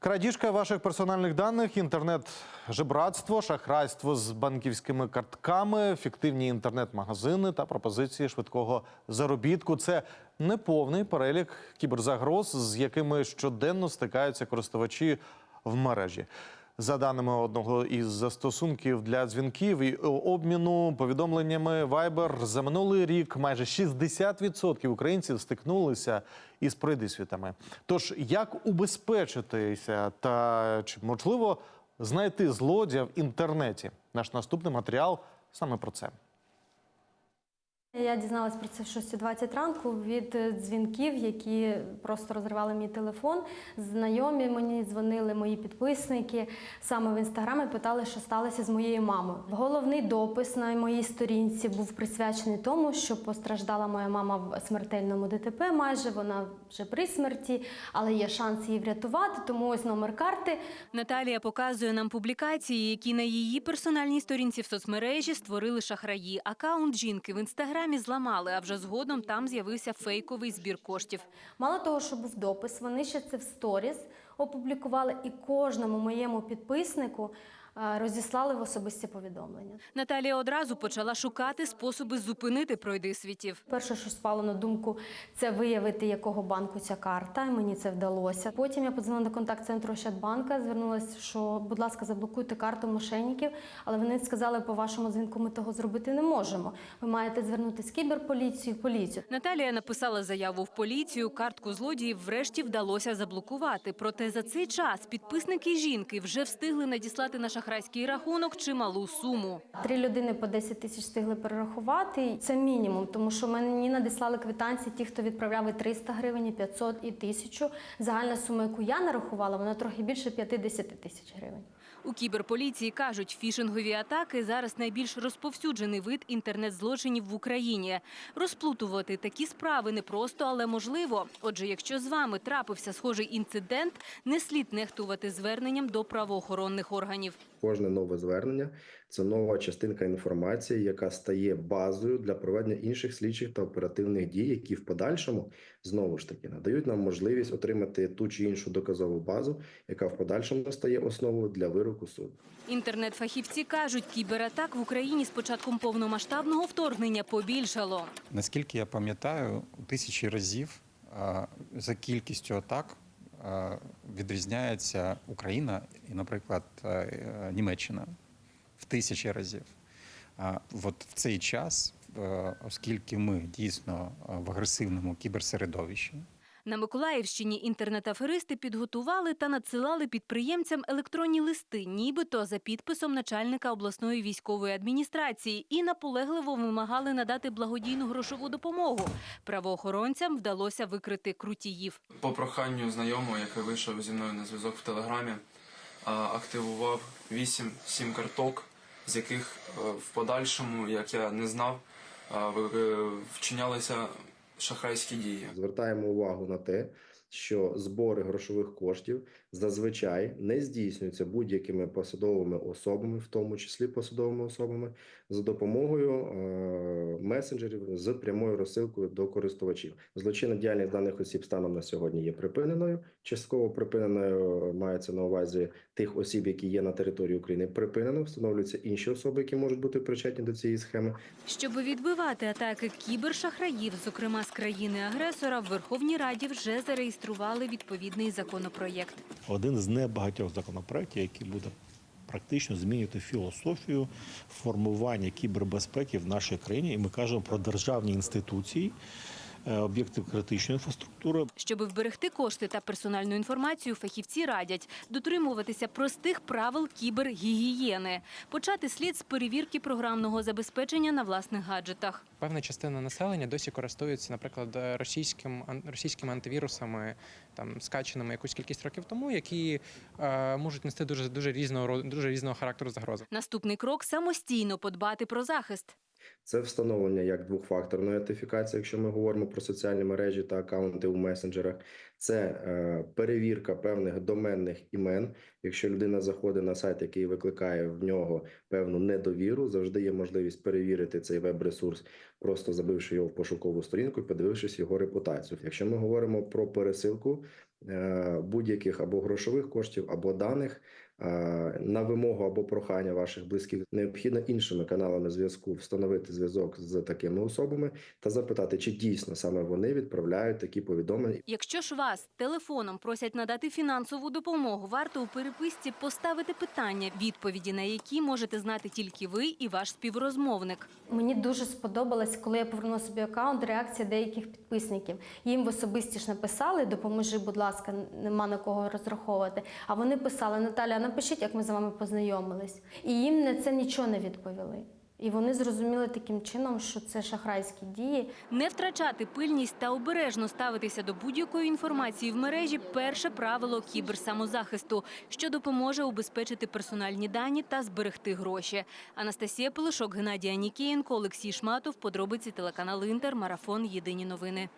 Крадіжка ваших персональних даних, інтернет-жебратство, шахрайство з банківськими картками, фіктивні інтернет-магазини та пропозиції швидкого заробітку це неповний перелік кіберзагроз, з якими щоденно стикаються користувачі в мережі. За даними одного із застосунків для дзвінків і обміну повідомленнями Viber, за минулий рік майже 60% українців стикнулися із придисвітами. Тож як убезпечитися та чи можливо знайти злодія в інтернеті? Наш наступний матеріал саме про це. Я дізналась про це в 6.20 ранку від е, дзвінків, які просто розривали мій телефон. Знайомі мені дзвонили мої підписники саме в інстаграмі, питали, що сталося з моєю мамою. Головний допис на моїй сторінці був присвячений тому, що постраждала моя мама в смертельному ДТП. Майже вона вже при смерті, але є шанс її врятувати. Тому ось номер карти. Наталія показує нам публікації, які на її персональній сторінці в соцмережі створили шахраї. Акаунт жінки в інстаграмі зламали, а вже згодом там з'явився фейковий збір коштів. Мало того, що був допис, вони ще це в сторіс опублікували і кожному моєму підписнику розіслали в особисті повідомлення. Наталія одразу почала шукати способи зупинити пройдисвітів. Перше, що спало на думку, це виявити, якого банку ця карта, і мені це вдалося. Потім я подзвонила до контакт-центру Ощадбанка, звернулася, що, будь ласка, заблокуйте карту мошенників, але вони сказали, по вашому дзвінку ми того зробити не можемо. Ви маєте звернутися в кіберполіцію, в поліцію. Наталія написала заяву в поліцію. Картку злодіїв врешті вдалося заблокувати. Проте за цей час підписники жінки вже встигли надіслати на шахрайський рахунок чималу суму. Три людини по 10 тисяч встигли перерахувати. Це мінімум, тому що мені надіслали квитанції ті, хто відправляв і 300 гривень, і 500 і 1000. Загальна сума, яку я нарахувала, вона трохи більше 50 тисяч гривень. У кіберполіції кажуть, фішингові атаки зараз найбільш розповсюджений вид інтернет-злочинів в Україні. Розплутувати такі справи непросто, але можливо. Отже, якщо з вами трапився схожий інцидент, не слід нехтувати зверненням до правоохоронних органів. Кожне нове звернення це нова частинка інформації, яка стає базою для проведення інших слідчих та оперативних дій, які в подальшому знову ж таки надають нам можливість отримати ту чи іншу доказову базу, яка в подальшому стає основою для вироку суду. Інтернет-фахівці кажуть, кібератак в Україні з початком повномасштабного вторгнення побільшало. Наскільки я пам'ятаю, у тисячі разів за кількістю атак відрізняється Україна і, наприклад, Німеччина в тисячі разів. А от в цей час, оскільки ми дійсно в агресивному кіберсередовищі, На Миколаївщині інтернет-аферисти підготували та надсилали підприємцям електронні листи, нібито за підписом начальника обласної військової адміністрації, і наполегливо вимагали надати благодійну грошову допомогу. Правоохоронцям вдалося викрити крутіїв. По проханню знайомого, який вийшов зі мною на зв'язок в Телеграмі, активував 8 сім карток, з яких е, в подальшому, як я не знав, е, вчинялися шахрайські дії. Звертаємо увагу на те, що збори грошових коштів зазвичай не здійснюються будь-якими посадовими особами, в тому числі посадовими особами, за допомогою е, месенджерів з прямою розсилкою до користувачів. Злочинна діяльність даних осіб станом на сьогодні є припиненою. Частково припиненою е, мається на увазі тих осіб, які є на території України. Припинено встановлюються інші особи, які можуть бути причетні до цієї схеми. Щоб відбивати атаки кібершахраїв, зокрема з країни-агресора, в Верховній Раді вже зареєстрували відповідний законопроєкт. один з небагатьох законопроєктів, який буде практично змінювати філософію формування кібербезпеки в нашій країні. І ми кажемо про державні інституції, е, об'єкти критичної інфраструктури, Щоби вберегти кошти та персональну інформацію, фахівці радять дотримуватися простих правил кібергігієни. Почати слід з перевірки програмного забезпечення на власних гаджетах. Певна частина населення досі користується, наприклад, російським ан- російськими антивірусами, там скаченими якусь кількість років тому, які е, можуть нести дуже дуже різного роду- дуже різного характеру загрози. Наступний крок самостійно подбати про захист. Це встановлення як двохфакторної аутентифікації, якщо ми говоримо про соціальні мережі та акаунти у месенджерах. Це е, перевірка певних доменних імен. Якщо людина заходить на сайт, який викликає в нього певну недовіру, завжди є можливість перевірити цей веб-ресурс, просто забивши його в пошукову сторінку подивившись його репутацію. Якщо ми говоримо про пересилку е, будь-яких або грошових коштів, або даних на вимогу або прохання ваших близьких необхідно іншими каналами зв'язку встановити зв'язок з такими особами та запитати, чи дійсно саме вони відправляють такі повідомлення. Якщо ж вас телефоном просять надати фінансову допомогу, варто у переписці поставити питання, відповіді на які можете знати тільки ви і ваш співрозмовник. Мені дуже сподобалось, коли я повернула собі аккаунт, реакція деяких підписників. Їм в особисті ж написали Допоможи, будь ласка, нема на кого розраховувати. А вони писали Наталя, напишіть, як ми з вами познайомились. І їм на це нічого не відповіли. І вони зрозуміли таким чином, що це шахрайські дії. Не втрачати пильність та обережно ставитися до будь-якої інформації в мережі перше правило кіберсамозахисту, що допоможе убезпечити персональні дані та зберегти гроші. Анастасія Пилишок, Геннадій Анікієнко, Олексій Шматов. Подробиці телеканал Інтер. Марафон. Єдині новини.